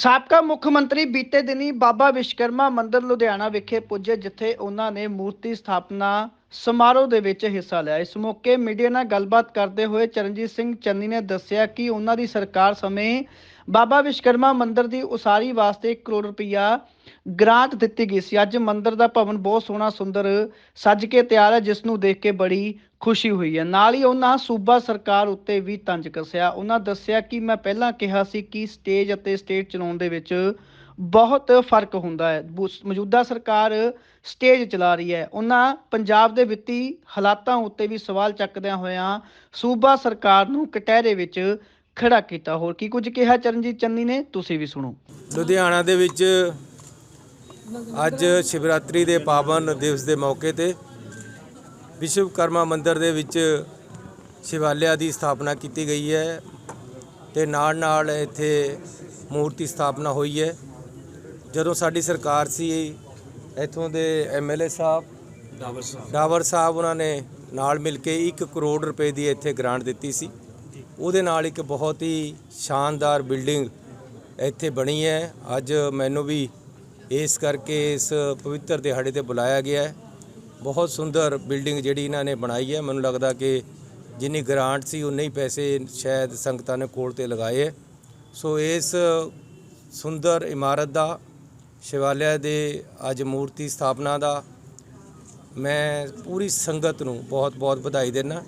ਸਾਬਕਾ ਮੁੱਖ ਮੰਤਰੀ ਬੀਤੇ ਦਿਨੀ ਬਾਬਾ ਵਿਸ਼ਕਰਮਾ ਮੰਦਿਰ ਲੁਧਿਆਣਾ ਵਿਖੇ ਪੁੱਜੇ, ਜਿੱਥੇ ਉਹਨਾਂ ਨੇ ਮੂਰਤੀ ਸਥਾਪਨਾ ਸਮਾਰੋਹ ਦੇ ਵਿੱਚ ਹਿੱਸਾ ਲਿਆ। ਇਸ ਮੌਕੇ ਮੀਡੀਆ ਨਾਲ ਗੱਲਬਾਤ ਕਰਦੇ ਹੋਏ ਚਰਨਜੀਤ ਸਿੰਘ ਚੰਨੀ ਨੇ ਦੱਸਿਆ ਕਿ ਉਹਨਾਂ ਦੀ ਸਰਕਾਰ ਸਮੇਂ ਬਾਬਾ ਵਿਸ਼ਕਰਮਾ ਮੰਦਿਰ ਦੀ ਉਸਾਰੀ ਵਾਸਤੇ 1 ਕਰੋੜ ਰੁਪਇਆ ਗ੍ਰਾਂਟ ਦਿੱਤੀ ਗਈ ਸੀ। ਅੱਜ ਮੰਦਿਰ ਦਾ ਭਵਨ ਬਹੁਤ ਸੋਹਣਾ, ਸੁੰਦਰ, ਸੱਜ ਕੇ ਤਿਆਰ ਹੈ ਜਿਸ ਨੂੰ ਦੇਖ ਕੇ ਬੜੀ ਖੁਸ਼ੀ ਹੋਈ ਹੈ। ਨਾਲ ਹੀ ਉਹਨਾਂ ਸੂਬਾ ਸਰਕਾਰ ਉੱਤੇ ਵੀ ਤੰਜ ਕੱਸਿਆ। ਉਹਨਾਂ ਦੱਸਿਆ ਕਿ ਮੈਂ ਪਹਿਲਾਂ ਕਿਹਾ ਸੀ ਕਿ ਸਟੇਜ ਅਤੇ ਸਟੇਜ ਚਲਾਉਣ ਦੇ ਵਿੱਚ ਬਹੁਤ ਫ਼ਰਕ ਹੁੰਦਾ ਹੈ। ਬੁ- ਮੌਜੂਦਾ ਸਰਕਾਰ ਸਟੇਜ ਚਲਾ ਰਹੀ ਹੈ। ਉਹਨਾਂ ਪੰਜਾਬ ਦੇ ਵਿੱਤੀ ਹਾਲਾਤਾਂ ਉੱਤੇ ਵੀ ਸਵਾਲ ਚੱਕਦਿਆਂ ਹੋਇਆਂ ਸੂਬਾ ਸਰਕਾਰ ਨੂੰ ਕਟਹਿਰੇ ਵਿੱਚ ਖੜਾ ਕੀਤਾ। ਹੋਰ ਕੀ ਕੁਝ ਕਿਹਾ ਚਰਨਜੀਤ ਚੰਨੀ ਨੇ? ਤੁਸੀਂ ਵੀ ਸੁਣੋ। ਲੁਧਿਆਣਾ ਦੇ ਵਿੱਚ ਅੱਜ ਸ਼ਿਵਰਾਤਰੀ ਦੇ ਪਾਵਨ ਦਿਵਸ ਦੇ ਮੌਕੇ ਤੇ ਵਿਸ਼ਵਕਰਮਾ ਮੰਦਿਰ ਦੇ ਵਿੱਚ ਸ਼ਿਵਾਲਿਆ ਦੀ ਸਥਾਪਨਾ ਕੀਤੀ ਗਈ ਹੈ ਤੇ ਨਾਲ ਨਾਲ ਇੱਥੇ ਮੂਰਤੀ ਸਥਾਪਨਾ ਹੋਈ ਹੈ। ਜਦੋਂ ਸਾਡੀ ਸਰਕਾਰ ਸੀ ਇੱਥੋਂ ਦੇ ਐਮਐਲਏ ਸਾਹਿਬ ਡਾਵਰ ਸਾਹਿਬ। ਡਾਵਰ ਸਾਹਿਬ ਉਹਨਾਂ ਨੇ ਨਾਲ ਮਿਲ ਕੇ 1 ਕਰੋੜ ਰੁਪਏ ਦੀ ਇੱਥੇ ਗ੍ਰਾਂਟ ਦਿੱਤੀ ਸੀ। ਉਹਦੇ ਨਾਲ ਇੱਕ ਬਹੁਤ ਹੀ ਸ਼ਾਨਦਾਰ ਬਿਲਡਿੰਗ ਇੱਥੇ ਬਣੀ ਹੈ। ਅੱਜ ਮੈਨੂੰ ਵੀ ਇਸ ਕਰਕੇ ਇਸ ਪਵਿੱਤਰ ਦਿਹਾੜੇ ਤੇ ਬੁਲਾਇਆ ਗਿਆ ਹੈ। ਬਹੁਤ ਸੁੰਦਰ ਬਿਲਡਿੰਗ ਜਿਹੜੀ ਇਹਨਾਂ ਨੇ ਬਣਾਈ ਹੈ। ਮੈਨੂੰ ਲੱਗਦਾ ਕਿ ਜਿੰਨੀ ਗ੍ਰਾਂਟ ਸੀ, ਉਨੇ ਹੀ ਪੈਸੇ ਸ਼ਾਇਦ ਸੰਗਤਾਂ ਨੇ ਕੋਲ ਤੇ ਲਗਾਏ ਹੈ। ਸੋ ਇਸ ਸੁੰਦਰ ਇਮਾਰਤ ਦਾ, ਸ਼ਿਵਾਲਿਆ ਦੇ ਅੱਜ ਮੂਰਤੀ ਸਥਾਪਨਾ ਦਾ ਮੈਂ ਪੂਰੀ ਸੰਗਤ ਨੂੰ ਬਹੁਤ-ਬਹੁਤ ਵਧਾਈ ਦਿੰਦਾ।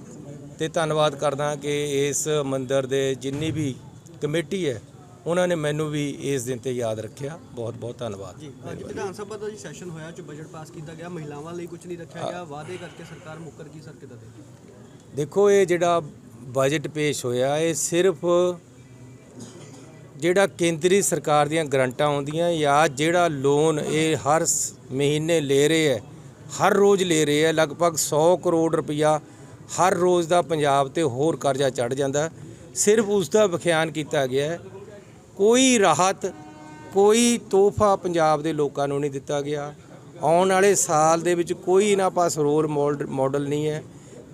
ਤੇ ਧੰਨਵਾਦ ਕਰਦਾ ਕਿ ਇਸ ਮੰਦਿਰ ਦੇ ਜਿੰਨੀ ਵੀ ਕਮੇਟੀ ਹੈ ਉਹਨਾਂ ਨੇ ਮੈਨੂੰ ਵੀ ਇਸ ਦਿਨ ਤੇ ਯਾਦ ਰੱਖਿਆ। ਬਹੁਤ-ਬਹੁਤ ਧੰਨਵਾਦ। ਜੀ ਅੱਜ ਵਿਧਾਨ ਸਭਾ ਦਾ ਜੀ ਸੈਸ਼ਨ ਹੋਇਆ ਚ ਬਜਟ ਪਾਸ ਕੀਤਾ ਗਿਆ ਮਹਿਲਾਵਾਂ ਲਈ ਕੁਝ ਨਹੀਂ ਰੱਖਿਆ ਗਿਆ। ਵਾਅਦੇ ਕਰਕੇ ਸਰਕਾਰ ਮੁੱਕਰ ਗਈ ਸਰ ਕਿਦਾਂ ਦੇ ਦੇਖੋ ਇਹ ਜਿਹੜਾ ਬਜਟ ਪੇਸ਼ ਹੋਇਆ ਇਹ ਸਿਰਫ ਜਿਹੜਾ ਕੇਂਦਰੀ ਸਰਕਾਰ ਦੀਆਂ ਗਰੰਟਾਂ ਆਉਂਦੀਆਂ ਜਾਂ ਜਿਹੜਾ ਲੋਨ ਇਹ ਹਰ ਮਹੀਨੇ ਲੈ ਰਹੇ ਹੈ ਹਰ ਰੋਜ਼ ਲੈ ਰਹੇ ਹੈ ਲਗਭਗ 100 ਕਰੋੜ ਰੁਪਇਆ ਹਰ ਰੋਜ਼ ਦਾ ਪੰਜਾਬ ਤੇ ਹੋਰ ਕਰਜ਼ਾ ਚੜ ਜਾਂਦਾ। ਸਿਰਫ ਉਸ ਦਾ ਵਿਖਿਆਨ ਕੀਤਾ ਗਿਆ ਹੈ ਕੋਈ ਰਾਹਤ, ਕੋਈ ਤੋਹਫਾ ਪੰਜਾਬ ਦੇ ਲੋਕਾਂ ਨੂੰ ਨਹੀਂ ਦਿੱਤਾ ਗਿਆ। ਆਉਣ ਵਾਲੇ ਸਾਲ ਦੇ ਵਿੱਚ ਕੋਈ ਇਹਨਾਂ ਪਾਸ ਰੋਲ ਮੋਡ- ਮਾਡਲ ਨਹੀਂ ਹੈ।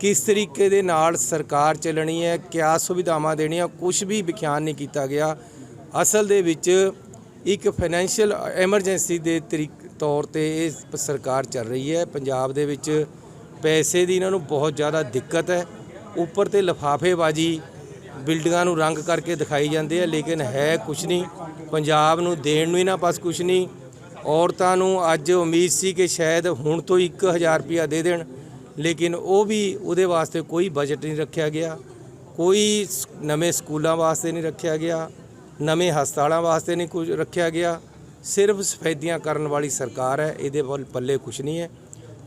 ਕਿਸ ਤਰੀਕੇ ਦੇ ਨਾਲ ਸਰਕਾਰ ਚੱਲਣੀ ਹੈ, ਕਿਆ ਸੁਵਿਧਾਵਾਂ ਦੇਣੀਆਂ ਕੁਝ ਵੀ ਵਿਖਿਆਨ ਨਹੀਂ ਕੀਤਾ ਗਿਆ। ਅਸਲ ਦੇ ਵਿੱਚ ਇੱਕ ਫਾਈਨੈਂਸ਼ੀਅਲ ਐਮਰਜੈਂਸੀ ਦੇ ਤਰੀਕ, ਤੌਰ ਤੇ ਇਹ ਸਰਕਾਰ ਚੱਲ ਰਹੀ ਹੈ। ਪੰਜਾਬ ਦੇ ਵਿੱਚ ਪੈਸੇ ਦੀ ਇਹਨਾਂ ਨੂੰ ਬਹੁਤ ਜ਼ਿਆਦਾ ਦਿੱਕਤ ਹੈ। ਉੱਪਰ ਤੇ ਲਫਾਫੇਬਾਜੀ ਬਿਲਡਿੰਗਾਂ ਨੂੰ ਰੰਗ ਕਰਕੇ ਦਿਖਾਈ ਜਾਂਦੇ ਆ, ਲੇਕਿਨ ਹੈ ਕੁਛ ਨਹੀਂ। ਪੰਜਾਬ ਨੂੰ ਦੇਣ ਨੂੰ ਇਹਨਾਂ ਪਾਸ ਕੁਛ ਨਹੀਂ। ਔਰਤਾਂ ਨੂੰ ਅੱਜ ਉਮੀਦ ਸੀ ਕਿ ਸ਼ਾਇਦ ਹੁਣ ਤੋਂ 1000 ਰੁਪਇਆ ਦੇ ਦੇਣ, ਲੇਕਿਨ ਉਹ ਵੀ ਉਹਦੇ ਵਾਸਤੇ ਕੋਈ ਬਜਟ ਨਹੀਂ ਰੱਖਿਆ ਗਿਆ। ਕੋਈ ਨਵੇਂ ਸਕੂਲਾਂ ਵਾਸਤੇ ਨਹੀਂ ਰੱਖਿਆ ਗਿਆ। ਨਵੇਂ ਹਸਪਤਾਲਾਂ ਵਾਸਤੇ ਨਹੀਂ ਕੁਝ ਰੱਖਿਆ ਗਿਆ। ਸਿਰਫ ਸਫੈਦੀਆਂ ਕਰਨ ਵਾਲੀ ਸਰਕਾਰ ਹੈ, ਇਹਦੇ ਵੱਲ ਪੱਲੇ ਕੁਝ ਨਹੀਂ ਹੈ।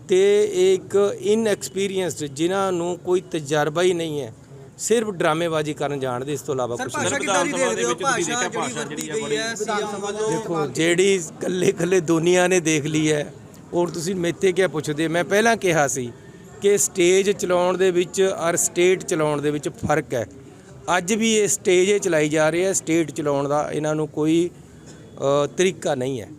ਤੇ ਇਹ ਇੱਕ ਇਨਐਕਸਪੀਰੀਅੰਸਡ ਜਿਨ੍ਹਾਂ ਨੂੰ ਕੋਈ ਤਜਰਬਾ ਹੀ ਨਹੀਂ ਹੈ। ਸਿਰਫ ਡਰਾਮੇਬਾਜ਼ੀ ਕਰਨ ਜਾਣਦੇ ਇਸ ਤੋਂ ਇਲਾਵਾ ਕੁਝ ਨਹੀਂ ਭਾਸ਼ਾ ਕਿਦਾਂ ਦੀ ਦੇਖਦੇ ਹੋ? ਭਾਸ਼ਾ ਜਿਹੜੀ ਵਰਤੀ ਗਈ ਹੈ ਵਿਧਾਨ ਸਭਾ ਦੇਖੋ ਜਿਹੜੀ ਕੱਲੇ ਕੱਲੇ ਦੁਨੀਆ ਨੇ ਦੇਖ ਲਈ ਹੈ ਔਰ ਤੁਸੀਂ ਮੇਤੇ ਕਿਆ ਪੁੱਛਦੇ? ਮੈਂ ਪਹਿਲਾਂ ਕਿਹਾ ਸੀ ਕਿ ਸਟੇਜ ਚਲਾਉਣ ਦੇ ਵਿੱਚ ਔਰ ਸਟੇਟ ਚਲਾਉਣ ਦੇ ਵਿੱਚ ਫ਼ਰਕ ਹੈ। ਅੱਜ ਵੀ ਇਹ ਸਟੇਜ ਚਲਾਈ ਜਾ ਰਹੀ ਹੈ ਸਟੇਟ ਚਲਾਉਣ ਦਾ ਇਹਨਾਂ ਨੂੰ ਕੋਈ ਤਰੀਕਾ ਨਹੀਂ ਹੈ।